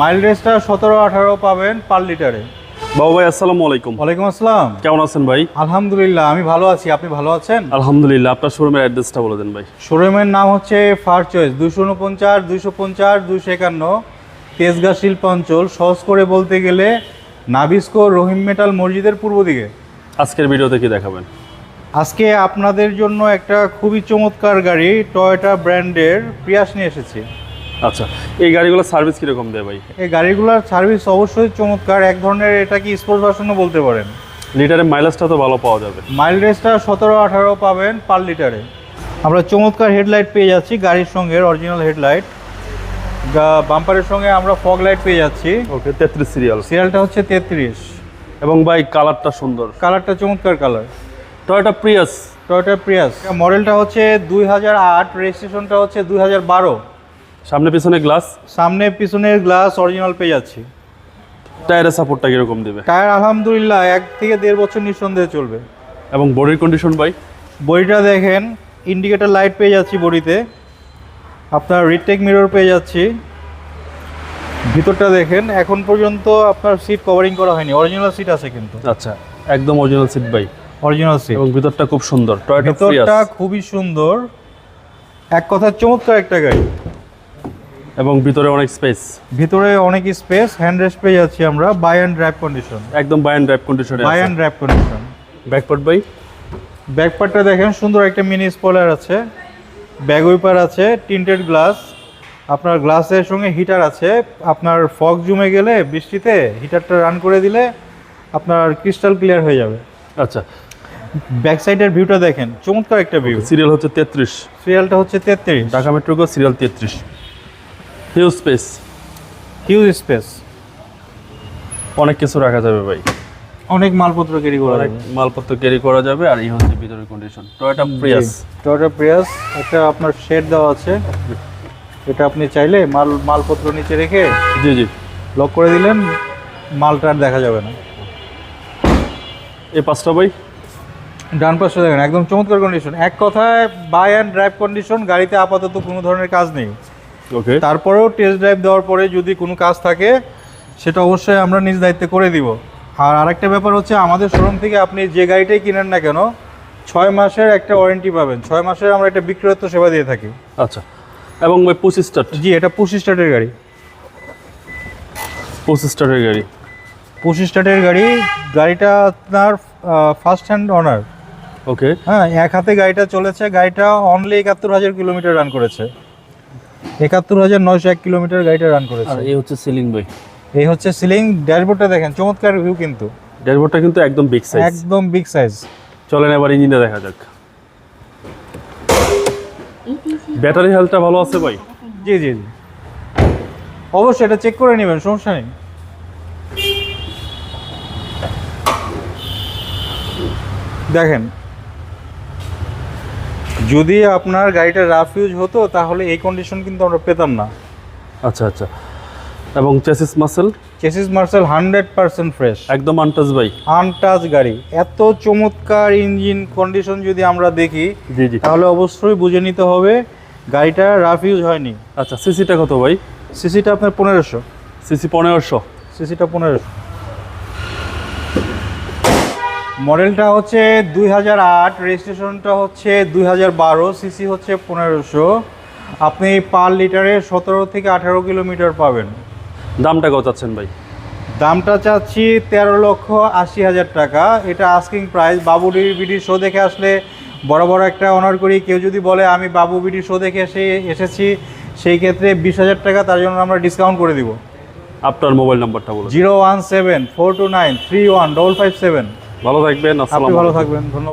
Mile রেসটা সতেরো আঠারো পাবেন পার লিটারে। বাবু ভাই আসসালামু আলাইকুম। ওয়ালাইকুম আসসালাম। কেমন আছেন ভাই? আলহামদুলিল্লাহ আমি ভালো আছি। আপনি ভালো আছেন? আলহামদুলিল্লাহ আপনার শোরুমের অ্যাড্রেসটা বলে দেন ভাই। শোরুমের নাম হচ্ছে ফার চয়েস দুশো উনপঞ্চাশ দুশো পঞ্চাশ দুশো একান্ন তেজগাঁ শিল্পাঞ্চল সহজ করে বলতে গেলে নাবিস্কো রহিম মেটাল মসজিদের পূর্ব দিকে। আজকের ভিডিওতে কি দেখাবেন? আজকে আপনাদের জন্য একটা খুবই চমৎকার গাড়ি টয়োটা ব্র্যান্ডের প্রিয়াস নিয়ে এসেছি। আচ্ছা এই গাড়িগুলোর সার্ভিস কীরকম দেয় ভাই? এই গাড়িগুলোর সার্ভিস অবশ্যই চমৎকার। এক ধরনের এটা কি স্পোর্টস ভার্সনও বলতে পারেন? লিটারের মাইলেজটা তো ভালো পাওয়া যাবে। মাইল রেসটা সতেরো আঠারো পাবেন পার লিটারে আমরা চমৎকার হেডলাইট পেয়ে যাচ্ছি গাড়ির সঙ্গে অরিজিনাল হেডলাইট বাম্পারের সঙ্গে আমরা ফগ লাইট পেয়ে যাচ্ছি। ওকে তেত্রিশ সিরিয়াল সিরিয়ালটা হচ্ছে তেত্রিশ। এবং ভাই কালারটা সুন্দর। কালারটা চমৎকার colour Toyota Prius Toyota Prius মডেলটা হচ্ছে দুই হাজার আট রেজিস্ট্রেশনটা হচ্ছে দুই হাজার বারো। সামনে পিছনে গ্লাস সামনে পিছনের গ্লাস অরিজিনাল পেয়ে যাচ্ছি। টায়ারের সাপোর্টটা কীরকম দেবে? টায়ার আলহামদুলিল্লাহ এক থেকে দেড় বছর নিঃসন্দেহে চলবে। এবং বডির কন্ডিশন ভাই? বডিটা দেখেন ইন্ডিকেটার লাইট পেয়ে যাচ্ছি বডিতে আপনার রিটেক মিরর পেয়ে যাচ্ছি। ভিতরটা দেখেন এখন পর্যন্ত আপনার সিট কভারিং করা হয়নি। অরিজিনাল সিট আছে কিন্তু। আচ্ছা একদম অরিজিনাল সিট ভাই। অরিজিনাল সিট এবং ভিতরটা খুব সুন্দর। টয়োটা ভিতরটা খুবই সুন্দর। এক কথা চমৎকার একটা গাড়ি। এবং ভিতরে অনেক স্পেস ভিতরে অনেক স্পেস হ্যান্ড রেস্ট পেয়ে যাচ্ছি আমরা বাই অ্যান্ড ড্রাইভ কন্ডিশন একদম বাই অ্যান্ড ড্রাইভ কন্ডিশনে buy and drive condition back part ভাই? ব্যাকপার্টটা দেখেন সুন্দর একটা মিনি স্পয়লার আছে। ব্যাগ উইপার আছে টিন্টেড গ্লাস আপনার গ্লাসের সঙ্গে হিটার আছে। আপনার ফগ জমে গেলে বৃষ্টিতে হিটারটা রান করে দিলে আপনার ক্রিস্টাল ক্লিয়ার হয়ে যাবে। আচ্ছা। ব্যাক সাইডের ভিউটা দেখেন চমৎকার একটা ভিউ সিরিয়াল হচ্ছে তেত্রিশ। সিরিয়ালটা হচ্ছে তেত্রিশ। ঢাকা মেট্রোগো সিরিয়াল তেত্রিশ। হিউজ স্পেস হিউজ স্পেস অনেক কিছু রাখা যাবে ভাই। অনেক মালপত্র ক্যারি করা অনেক যাবে। মালপত্র ক্যারি করা যাবে আর এই হচ্ছে ভিতরের condition Toyota Prius Toyota Prius একটা আপনার শেড দেওয়া আছে। এটা আপনি চাইলে মাল মালপত্র নিচে রেখে জি জি। লক করে দিলেন মালটা আর দেখা যাবে না। এই পাঁচটা ভাই? ডান পাশে দেখেন একদম চমৎকার কন্ডিশন এক কথায় বাই অ্যান্ড ড্রাইভ কন্ডিশন গাড়িতে আপাতত কোনো ধরনের কাজ নেই। ওকে তারপরেও টেস্ট ড্রাইভ দেওয়ার পরে যদি কোনো কাজ থাকে সেটা অবশ্যই আমরা নিজ দায়িত্বে করে দিব। আর আরেকটা ব্যাপার হচ্ছে আমাদের শোরুম থেকে আপনি যে গাড়িটাই কিনেন না কেন ছয় মাসের একটা ওয়ারেন্টি পাবেন। ছয় মাসের আমরা একটা বিক্রয়ত্ব সেবা দিয়ে থাকি। আচ্ছা। এবং ওই পঁচিশ স্টার্ট জি এটা পঁচিশ স্টার্টের গাড়ি। পঁচিশ স্টার্টের গাড়ি। পঁচিশ স্টার্টের গাড়ি গাড়িটা আপনার ফার্স্ট হ্যান্ড অনার ওকে হ্যাঁ এক হাতে গাড়িটা চলেছে গাড়িটা অনলি একাত্তর হাজার কিলোমিটার রান করেছে। একাত্তর হাজার নয়শো এক কিলোমিটার গাড়িটা রান করেছে। আর এই হচ্ছে সিলিং ভাই। এই হচ্ছে সিলিং ড্যাশবোর্ডটা দেখেন চমৎকার ভিউ কিন্তু। ড্যাশবোর্ডটা কিন্তু একদম বিগ সাইজ একদম বিগ সাইজ চলেন এবার ইঞ্জিনটা দেখা যাক। ব্যাটারি হেলথটা ভালো আছে ভাই? জি জি জি। অবশ্যই এটা চেক করে নেবেন সমস্যা নেই। দেখেন যদি আপনার গাড়িটা রাফ ইউজ হতো তাহলে এই কন্ডিশন কিন্তু আমরা পেতাম না। আচ্ছা আচ্ছা। এবং চেসিস মাসেল চেসিস মার্সেল হান্ড্রেড পার্সেন্ট ফ্রেশ একদম আনটাচ ভাই আনটাচ গাড়ি। এত চমৎকার ইঞ্জিন কন্ডিশন যদি আমরা দেখি জি জি। তাহলে অবশ্যই বুঝে নিতে হবে গাড়িটা রাফ ইউজ হয়নি। আচ্ছা সিসিটা কত ভাই? সিসিটা আপনার পনেরোশো। সিসি পনেরোশো। সিসিটা পনেরোশো। মডেলটা হচ্ছে দুই হাজার আট রেজিস্ট্রেশনটা হচ্ছে দুই হাজার বারো সিসি হচ্ছে পনেরোশো। আপনি পার লিটারে সতেরো থেকে আঠারো কিলোমিটার পাবেন। দামটা কত চাচ্ছেন ভাই? দামটা চাচ্ছি তেরো লক্ষ আশি হাজার টাকা। এটা আস্কিং প্রাইস বাবুডির বিডি শো দেখে আসলে বড় বড় একটা অনার করি। কেউ যদি বলে আমি বাবু বিডি শো দেখে এসে এসেছি সেই ক্ষেত্রে বিশ হাজার টাকা তার জন্য আমরা ডিসকাউন্ট করে দিব। আপনার মোবাইল নাম্বারটা বলুন। Zero one seven four two nine three one double five seven. ভালো থাকবেন আপনি ভালো থাকবেন ধন্যবাদ।